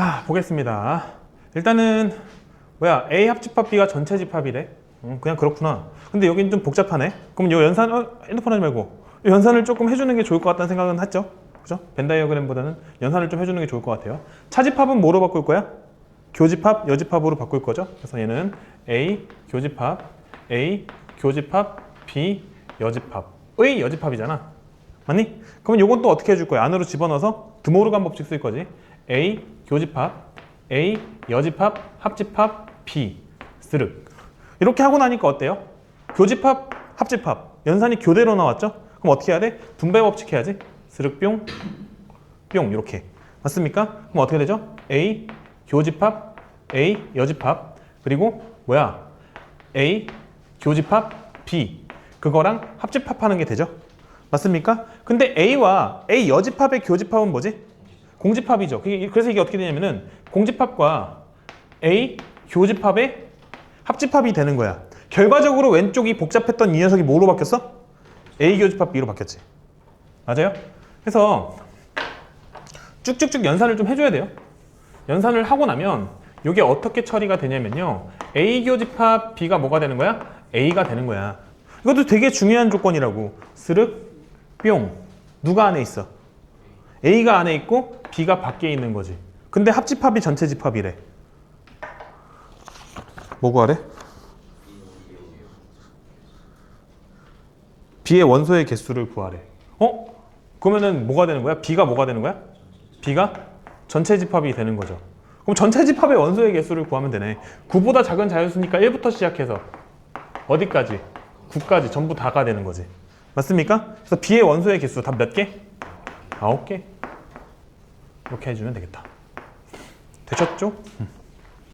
하, 보겠습니다. 일단은 뭐야 A 합집합 B가 전체 집합이래. 음, 그냥 그렇구나. 근데 여긴 좀 복잡하네. 그럼 요 연산 어, 핸드폰 하지 말고 요 연산을 조금 해주는 게 좋을 것 같다는 생각은 했죠. 그죠? 벤다이어그램보다는 연산을 좀 해주는 게 좋을 것 같아요. 차집합은 뭐로 바꿀 거야? 교집합, 여집합으로 바꿀 거죠. 그래서 얘는 A 교집합, A 교집합, B 여집합의 여집합이잖아. 맞니? 그러면 요건 또 어떻게 해줄 거야? 안으로 집어넣어서 드모르간 법칙 쓸 거지. A 교집합, A 여집합, 합집합, B 스륵. 이렇게 하고 나니까 어때요? 교집합, 합집합. 연산이 교대로 나왔죠? 그럼 어떻게 해야 돼? 분배 법칙 해야지. 스륵 뿅, 뿅 이렇게. 맞습니까? 그럼 어떻게 되죠? A 교집합, A 여집합, 그리고 뭐야? A 교집합, B 그거랑 합집합하는 게 되죠? 맞습니까? 근데 A와 A 여집합의 교집합은 뭐지? 공집합이죠. 그래서 이게 어떻게 되냐면은 공집합과 A 교집합의 합집합이 되는 거야. 결과적으로 왼쪽이 복잡했던 이 녀석이 뭐로 바뀌었어? A 교집합 B로 바뀌었지. 맞아요? 그래서 쭉쭉쭉 연산을 좀 해줘야 돼요. 연산을 하고 나면 이게 어떻게 처리가 되냐면요. A 교집합 B가 뭐가 되는 거야? A가 되는 거야. 이것도 되게 중요한 조건이라고. 스륵 뿅. 누가 안에 있어? A가 안에 있고 B가 밖에 있는 거지. 근데 합집합이 전체 집합이래. 뭐 구하래? B의 원소의 개수를 구하래. 어? 그러면은 뭐가 되는 거야? B가 뭐가 되는 거야? B가 전체 집합이 되는 거죠. 그럼 전체 집합의 원소의 개수를 구하면 되네. 9보다 작은 자연수니까 1부터 시작해서 어디까지? 9까지 전부 다가 되는 거지. 맞습니까? 그래서 B의 원소의 개수 다몇 개? 9개. 이렇게 해주면 되겠다. 되셨죠? 음.